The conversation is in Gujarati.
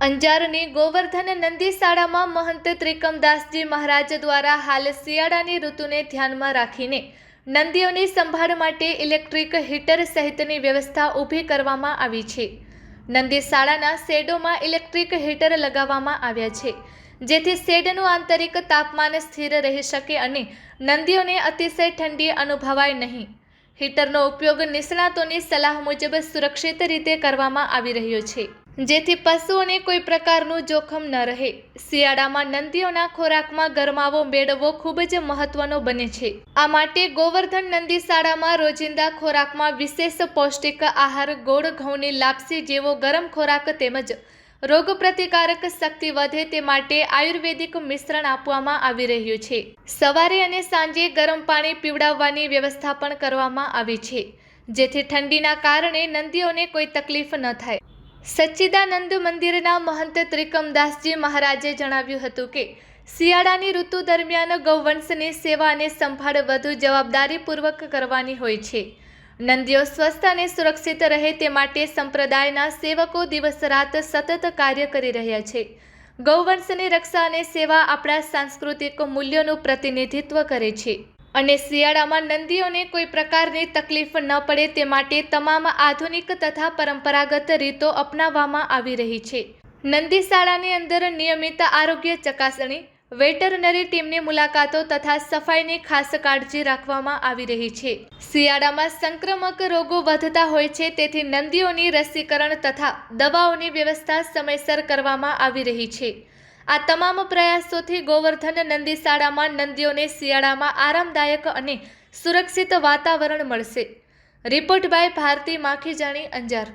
અંજારની ગોવર્ધન નંદી શાળામાં મહંત ત્રિકમદાસજી મહારાજ દ્વારા હાલ શિયાળાની ઋતુને ધ્યાનમાં રાખીને નંદીઓની સંભાળ માટે ઇલેક્ટ્રિક હીટર સહિતની વ્યવસ્થા ઊભી કરવામાં આવી છે. નંદી શાળાના શેડોમાં ઇલેક્ટ્રિક હીટર લગાવવામાં આવ્યા છે, જેથી શેડનું આંતરિક તાપમાન સ્થિર રહી શકે અને નંદીઓને અતિશય ઠંડી અનુભવાય નહીં. હીટરનો ઉપયોગ નિષ્ણાતોની સલાહ મુજબ સુરક્ષિત રીતે કરવામાં આવી રહ્યો છે. જેથી પશુઓને કોઈ પ્રકારનું જોખમ ન રહે. શિયાળામાં નંદીઓના ખોરાકમાં ગરમાવો મેળવવો ખૂબ જ મહત્વનો બને છે. આ માટે ગોવર્ધન નંદી શાળામાં રોજિંદા ખોરાકમાં વિશેષ પૌષ્ટિક આહાર, ગોળ ઘઉંની લાપસી જેવો ગરમ ખોરાક તેમજ રોગ પ્રતિકારક શક્તિ વધે તે માટે આયુર્વેદિક મિશ્રણ આપવામાં આવી રહ્યું છે. સવારે અને સાંજે ગરમ પાણી પીવડાવવાની વ્યવસ્થા પણ કરવામાં આવી છે. જેથી ઠંડીના કારણે નંદીઓને કોઈ તકલીફ ન થાય. સચ્ચિદાનંદ મંદિરના મહંત ત્રિકમદાસજી મહારાજે જણાવ્યું હતું કે, શિયાળાની ઋતુ દરમિયાન ગૌવંશની સેવા અને સંભાળ વધુ જવાબદારીપૂર્વક કરવાની હોય છે. નંદીઓ સ્વસ્થ અને સુરક્ષિત રહે તે માટે સંપ્રદાયના સેવકો દિવસ રાત સતત કાર્ય કરી રહ્યા છે. ગૌવંશની રક્ષા અને સેવા આપણા સાંસ્કૃતિક મૂલ્યોનું પ્રતિનિધિત્વ કરે છે. અને શિયાળામાં નંદીઓને કોઈ પ્રકારની તકલીફ ન પડે તે માટે તમામ આધુનિક તથા પરંપરાગત રીતો અપનાવવામાં આવી રહી છે. નંદીશાળાની અંદર નિયમિત આરોગ્ય ચકાસણી, વેટરનરી ટીમની મુલાકાતો તથા સફાઈની ખાસ કાળજી રાખવામાં આવી રહી છે. શિયાળામાં સંક્રમક રોગો વધતા હોય છે તેથી નંદીઓની રસીકરણ તથા દવાઓની વ્યવસ્થા સમયસર કરવામાં આવી રહી છે. આ તમામ પ્રયાસોથી ગોવર્ધન નંદી શાળામાં નંદીઓને શિયાળામાં આરામદાયક અને સુરક્ષિત વાતાવરણ મળશે. Report by Bharti Makhijani Anjar.